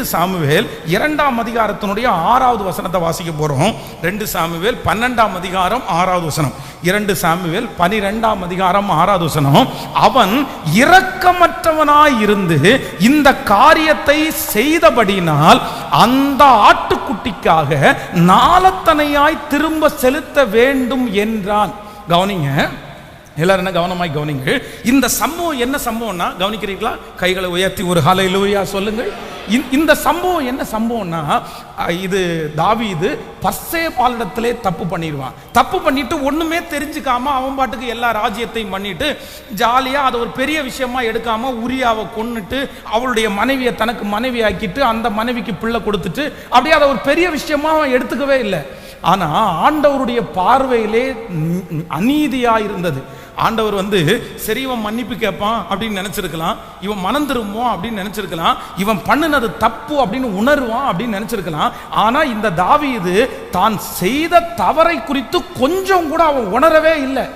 ரெண்டு சாமுவேல் இரண்டாம் அதிகாரத்தினுடைய ஆறாவது வசனத்தை வாசிக்க போறோம். ரெண்டு சாமுவேல் பன்னெண்டாம் அதிகாரம் ஆறாவது வசனம். இரண்டு சாமுவேல் பனிரெண்டாம் அதிகாரம் ஆறாவது வசனம். அவன் இரக்கமற்றவனாய் இருந்து இந்த காரியத்தை செய்தபடினால் அந்த ஆட்டுக்குட்டிக்காக நாளத்தனையாய் திரும்ப செலுத்த வேண்டும் என்றான். கவனிங்க எல்லாரும் என்ன கவனமாய் கவனிங்க. இந்த சம்பவம் என்ன சம்பவம்னா கவனிக்கிறீங்களா கைகளை உயர்த்தி ஒரு ஹலையிலூயா சொல்லுங்கள். இந்த- இந்த சம்பவம் என்ன சம்பவம்னா இது தாவீது பஸ்ஸே பாலிடத்திலே தப்பு பண்ணிடுவான். தப்பு பண்ணிட்டு ஒண்ணுமே தெரிஞ்சுக்காம அவன் பாட்டுக்கு எல்லா ராஜ்யத்தையும் பண்ணிட்டு ஜாலியா அதை ஒரு பெரிய விஷயமா எடுக்காம உரியாவை கொன்னுட்டு அவளுடைய மனைவியை தனக்கு மனைவி ஆக்கிட்டு அந்த மனைவிக்கு பிள்ளை கொடுத்துட்டு அப்படியே அதை ஒரு பெரிய விஷயமா அவன் எடுத்துக்கவே இல்லை. ஆனா ஆண்டவருடைய பார்வையிலே அநீதியாக அநீதியா இருந்தது ஆண்டவர் வந்து சரி இவன் மன்னிப்பு கேட்பான் அப்படின்னு நினைச்சிருக்கலாம். இவன் மனம் திரும்புவான் அப்படின்னு நினைச்சிருக்கலாம். இவன் பண்ணினது தப்பு அப்படின்னு உணர்வான் அப்படின்னு நினைச்சிருக்கலாம். ஆனா இந்த தாவி இது தான் செய்த தவறை குறித்து கொஞ்சம் கூட அவன் உணரவே இல்லை.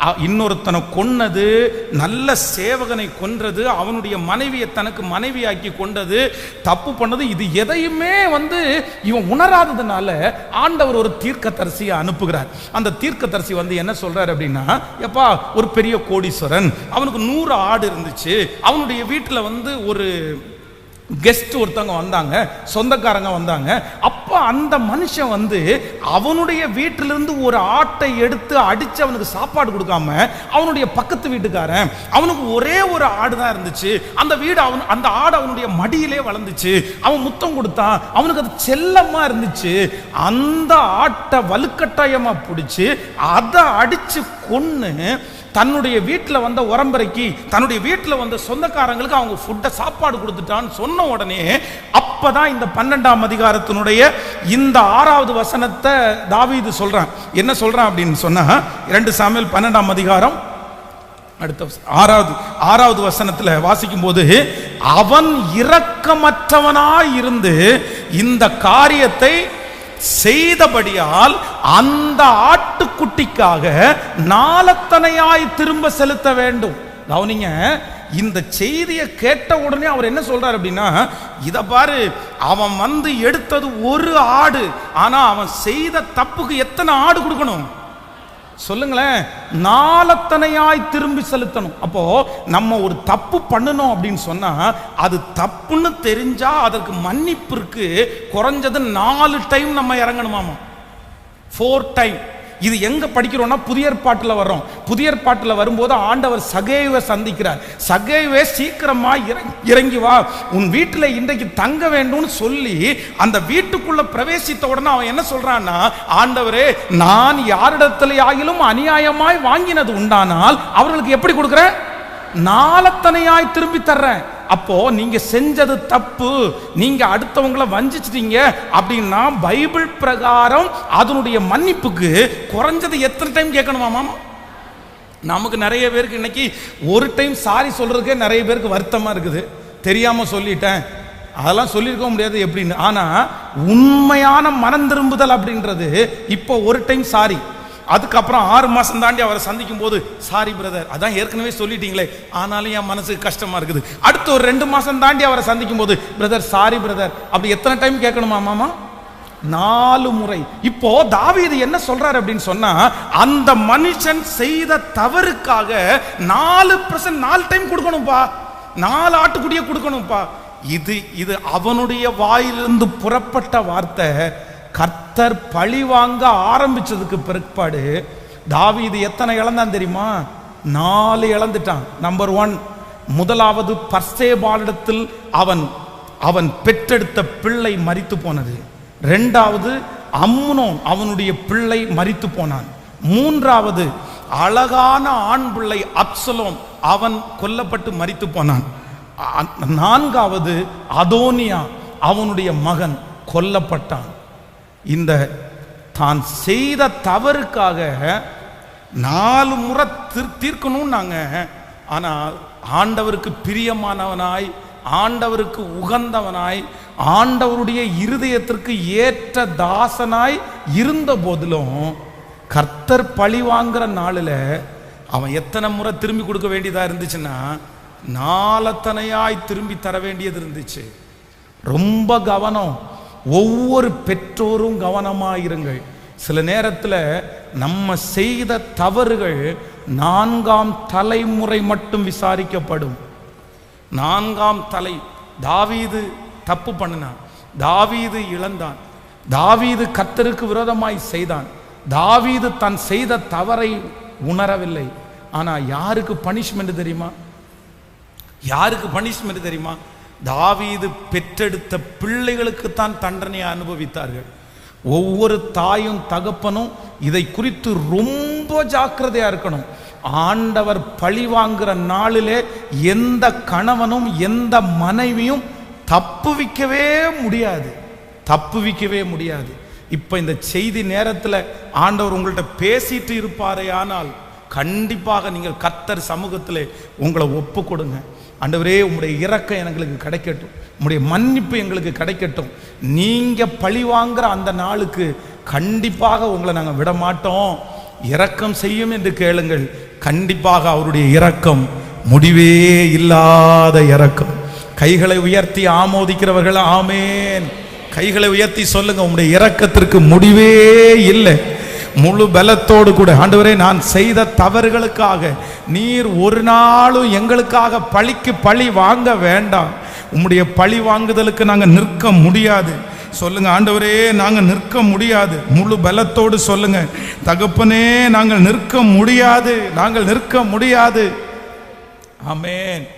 இன்னொருத்தனை கொன்னது நல்ல சேவகனை கொன்றது அவனுடைய மனைவியை தனக்கு மனைவியாக்கி கொண்டது தப்பு பண்ணது இது எதையுமே வந்து இவன் உணராததுனால ஆண்டவர் ஒரு தீர்க்கதரிசியை அனுப்புகிறார். அந்த தீர்க்கதரிசி வந்து என்ன சொல்றாரு அப்படின்னா எப்பா ஒரு பெரிய கோடீஸ்வரன் அவனுக்கு நூறு ஆடு இருந்துச்சு அவனுடைய வீட்டில் வந்து ஒரு கெஸ்ட் ஒருத்தவங்க வந்தாங்க சொந்தக்காரங்க வந்தாங்க. அப்போ அந்த மனுஷன் வந்து அவனுடைய வீட்டிலிருந்து ஒரு ஆட்டை எடுத்து அடித்து அவனுக்கு சாப்பாடு கொடுக்காம அவனுடைய பக்கத்து வீட்டுக்காரன் அவனுக்கு ஒரே ஒரு ஆடு தான் இருந்துச்சு. அந்த வீடு அவன் அந்த ஆடு அவனுடைய மடியிலே வளர்ந்துச்சு. அவன் முத்தம் கொடுத்தான். அவனுக்கு அது செல்லமாக இருந்துச்சு. அந்த ஆட்டை வலுக்கட்டாயமாக பிடிச்சி அதை அடித்து கொன்று தன்னுடைய வீட்டில் வந்த உரம்பரைக்கு தன்னுடைய வீட்டில் வந்த சொந்தக்காரங்களுக்கு அவங்க ஃபுட்டை சாப்பாடு கொடுத்துட்டான்னு சொன்ன சொன்ன உடனே அப்பதான் இந்த பன்னெண்டாம் அதிகாரத்தினுடைய இந்த ஆறாவது வசனத்தை தாவீது சொல்றான். என்ன சொல்றான் அப்படின்னு சொன்னா இரண்டு சாமியல் பன்னெண்டாம் அதிகாரம் அடுத்த ஆறாவது ஆறாவது வசனத்துல வாசிக்கும் போது அவன் இரக்கமற்றவனாய் இருந்து இந்த காரியத்தை செய்தபடியால் அந்த ஆட்டுக்குட்டிக்காக நாளத்தனையாய் திரும்ப செலுத்த வேண்டும். கவனிங்க இந்த செய்தியை கேட்ட உடனே அவர் என்ன சொல்றார் அப்படின்னா இதை பாரு அவன் வந்து எடுத்தது ஒரு ஆடு ஆனா அவன் செய்த தப்புக்கு எத்தனை ஆடு கொடுக்கணும்? சொல்லுங்களேன் நாலத்தனையாய் திரும்பி செலுத்தணும். அப்போ நம்ம ஒரு தப்பு பண்ணணும் அப்படின்னு சொன்னா அது தப்புன்னு தெரிஞ்சா அதற்கு மன்னிப்பிற்கு குறைஞ்சது நாலு டைம் நம்ம இறங்கணுமாமா? ஃபோர் டைம் இது எங்க படிக்கிறோம்னா புதிய ஏற்பாட்டுல வர்றோம். புதிய ஏற்பாட்டுல வரும்போது ஆண்டவர் சகேவை சந்திக்கிறார். சகேவே சீக்கிரமா இறங்கி வா. உன் வீட்டில் இன்றைக்கு தங்க வேண்டும்னு சொல்லி அந்த வீட்டுக்குள்ள பிரவேசித்த உடனே அவன் என்ன சொல்றான்னா ஆண்டவரே நான் யாரிடத்துல ஆகிலும் அநியாயமாய் வாங்கினது உண்டானால் அவர்களுக்கு எப்படி கொடுக்குறேன்? நாளத்தனையாய் திரும்பி தர்றேன். அப்போ நீங்க செஞ்சது தப்பு நீங்க அடுத்தவங்கள வஞ்சிச்சிட்டீங்க அப்படின்னா பைபிள் பிரகாரம் அதனுடைய மன்னிப்புக்கு குறைஞ்சது எத்தனை டைம் கேட்கணுமா மாமா? நமக்கு நிறைய பேருக்கு இன்னைக்கு ஒரு டைம் சாரி சொல்றதுக்கே நிறைய பேருக்கு வருத்தமா இருக்குது. தெரியாம சொல்லிட்டேன். அதெல்லாம் சொல்லியிருக்க முடியாது எப்படின்னு. ஆனா உண்மையான மனம் திரும்புதல் அப்படின்றது இப்போ ஒரு டைம் சாரி அதுக்கப்புறம் ஆறு மாதம் தாண்டி அவரை சந்திக்கும் போது சாரி பிரதர் அதான் ஏற்கனவே சொல்லிட்டீங்களே. ஆனாலும் என் மனசுக்கு கஷ்டமாக இருக்குது. அடுத்து ஒரு ரெண்டு மாதம் தாண்டி அவரை சந்திக்கும் போது பிரதர் சாரி பிரதர் அப்படி எத்தனை டைம் கேட்கணுமா மாமா? நாலு முறை. இப்போ தாவீது என்ன சொல்றாரு அப்படின்னு சொன்னா அந்த மனுஷன் செய்த தவறுக்காக நாலு பர்சன்ட் நாலு டைம் கொடுக்கணும்ப்பா நாலு ஆட்டுக்குடியே கொடுக்கணும்ப்பா இது இது அவனுடைய வாயிலிருந்து புறப்பட்ட வார்த்தை. கர்த்தர் பழி வாங்க ஆரம்பிச்சதுக்கு பிற்பாடு தாவீது எத்தனை இழந்தான் தெரியுமா? நாலு இழந்துட்டான். நம்பர் ஒன் முதலாவது பர்சேபாலிடத்தில் அவன் அவன் பெற்றெடுத்த பிள்ளை மறித்து போனது. ரெண்டாவது அம்னோன் அவனுடைய பிள்ளை மறித்து போனான். மூன்றாவது அழகான ஆண் பிள்ளை அப்சலோம் அவன் கொல்லப்பட்டு மறித்து போனான். நான்காவது அதோனியா அவனுடைய மகன் கொல்லப்பட்டான். இந்த தான் செய்த தவறுக்காக நாலு முறை தீர் தீர்க்கணும் நாங்க ஆனால் ஆண்டவருக்கு பிரியமானவனாய் ஆண்டவருக்கு உகந்தவனாய் ஆண்டவருடைய இருதயத்திற்கு ஏற்ற தாசனாய் இருந்த போதிலும் கர்த்தர் பழி வாங்குற நாளில் அவன் எத்தனை முறை திரும்பி கொடுக்க வேண்டியதா இருந்துச்சுன்னா நாலத்தனையாய் திரும்பி தர வேண்டியது இருந்துச்சு. ரொம்ப கவனம். ஒவ்வொரு பெற்றோரும் கவனமாயிருங்கள். சில நேரத்தில் நம்ம செய்த தவறுகள் நான்காம் தலைமுறை மட்டும் விசாரிக்கப்படும். நான்காம் தலை தாவீது தப்பு பண்ணினான். தாவீது இழந்தான். தாவீது கத்தருக்கு விரோதமாய் செய்தான். தாவீது தன் செய்த தவறை உணரவில்லை. ஆனால் யாருக்கு பனிஷ்மெண்ட் தெரியுமா? யாருக்கு பனிஷ்மெண்ட் தெரியுமா? தாவீது பெற்றெடுத்த பிள்ளைகளுக்குத்தான் தண்டனையை அனுபவித்தார்கள். ஒவ்வொரு தாயும் தகப்பனும் இதை குறித்து ரொம்ப ஜாக்கிரதையா இருக்கணும். ஆண்டவர் பழி வாங்குற நாளிலே எந்த கணவனும் எந்த மனைவியும் தப்புவிக்கவே முடியாது. தப்புவிக்கவே முடியாது. இப்ப இந்த செய்தி நேரத்தில் ஆண்டவர் உங்கள்ட்ட பேசிட்டு இருப்பாரே ஆனால் கண்டிப்பாக நீங்கள் கத்தர் சமூகத்தில் உங்களை ஒப்பு கொடுங்க. ஆண்டவரே உங்களுடைய இறக்கம் எங்களுக்கு கிடைக்கட்டும். உங்களுடைய மன்னிப்பு எங்களுக்கு கிடைக்கட்டும். நீங்கள் பழி வாங்குற அந்த நாளுக்கு கண்டிப்பாக உங்களை நாங்கள் விட மாட்டோம் இரக்கம் செய்யும் என்று கேளுங்கள். கண்டிப்பாக அவருடைய இரக்கம் முடிவே இல்லாத இரக்கம். கைகளை உயர்த்தி ஆமோதிக்கிறவர்கள் ஆமேன். கைகளை உயர்த்தி சொல்லுங்க உங்களுடைய இரக்கத்திற்கு முடிவே இல்லை. முழு பலத்தோடு கூட ஆண்டவரே நான் செய்த தவறுகளுக்காக நீர் ஒரு நாளும் எங்களுக்காக பழிக்கு பழி வாங்க வேண்டாம். உம்முடைய பழி வாங்குதலுக்கு நாங்கள் நிற்க முடியாது. சொல்லுங்க ஆண்டவரே நாங்கள் நிற்க முடியாது. முழு பலத்தோடு சொல்லுங்க. தகப்பனே நாங்கள் நிற்க முடியாது. நாங்கள் நிற்க முடியாது. ஆமென்.